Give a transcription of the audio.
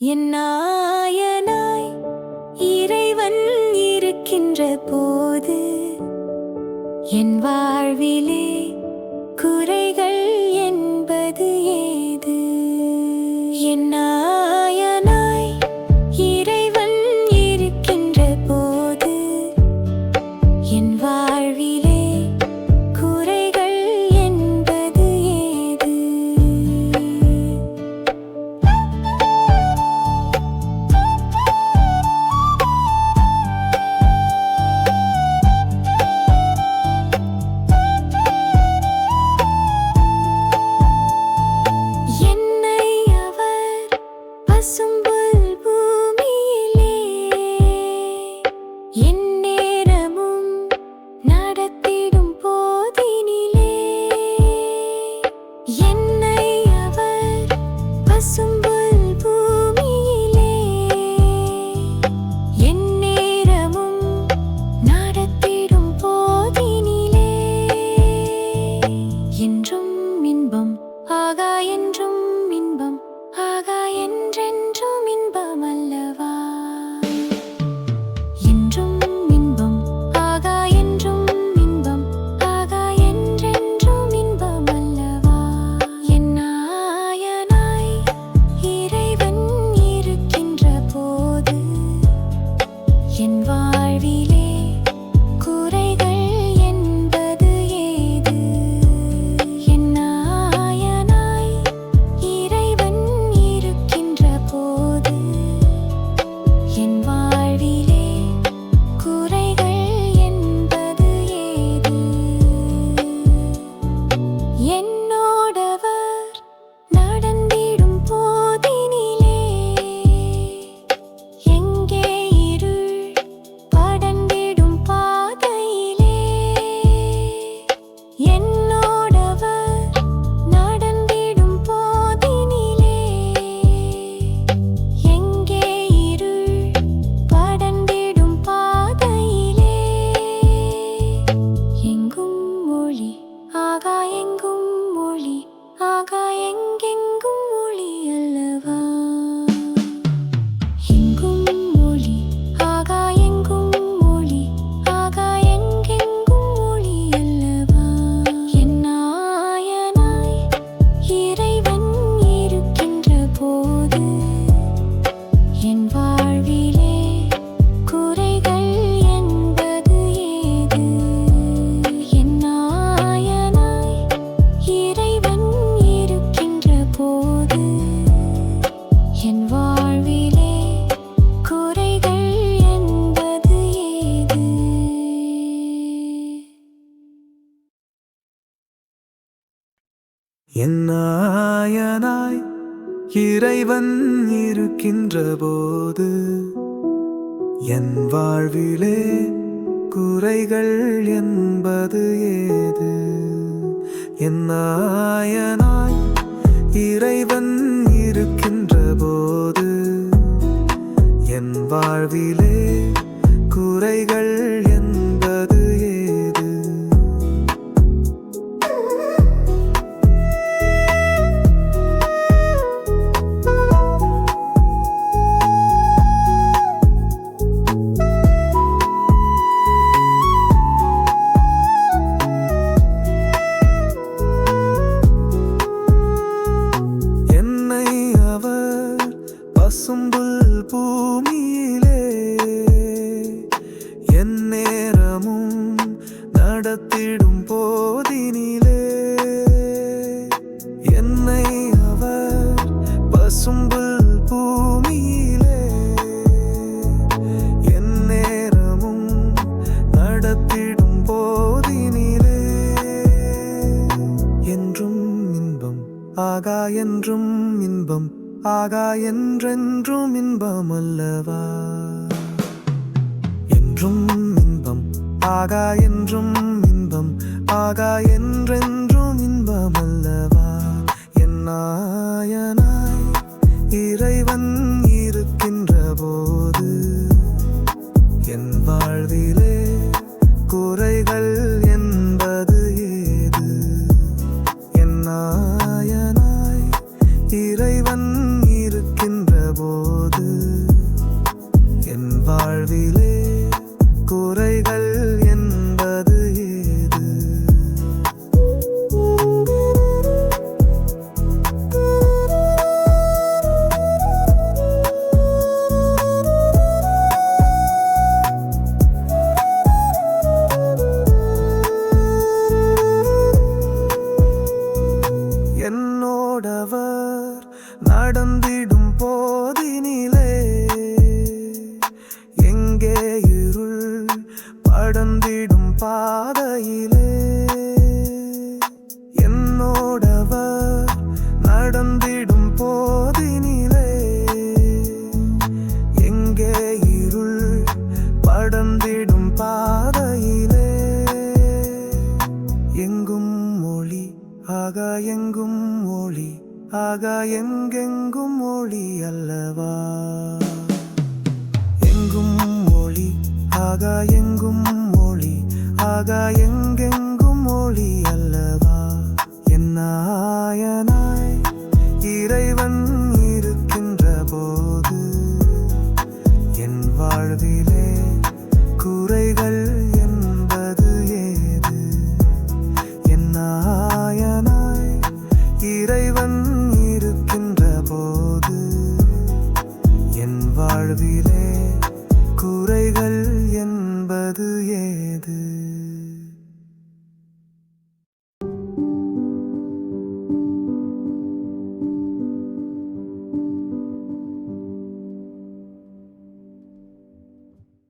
என் நாயனாய் இறைவன் இருக்கின்ற போது என் வாழ்விலே என்னாயனாய் இறைவன் இருக்கின்ற போது என் வாழ்விலே குறைகள் என்பது ஏது? என்னாயனாய் இறைவன் இருக்கின்ற போது என் வாழ்விலே குறைகள் நடத்திடும் போதினிலே என்னை அவர் பசும்புல் பூமியிலே என் நேரமும் நடத்திடும் போதினிலே என்றும் இன்பம் ஆகா என்றும் இன்பம் ஆகா என்றென்றும் இன்பம் அல்லவா என்றும் இன்பம் ஆகா என்றும் ஆகா என்றென்று பாதையிலே என்னோடவர் நடந்திடும் போதினிலே எங்கே இருள் படர்ந்திடும் பாதையிலே? எங்கும் மொழி ஆக எங்கும் மொழி ஆக எங்கெங்கும் மொழி அல்லவா? எங்கும் மொழி ஆக எங்கும் மொழி ஆக எங்கெங்கும் ஒளி அல்லவா? you.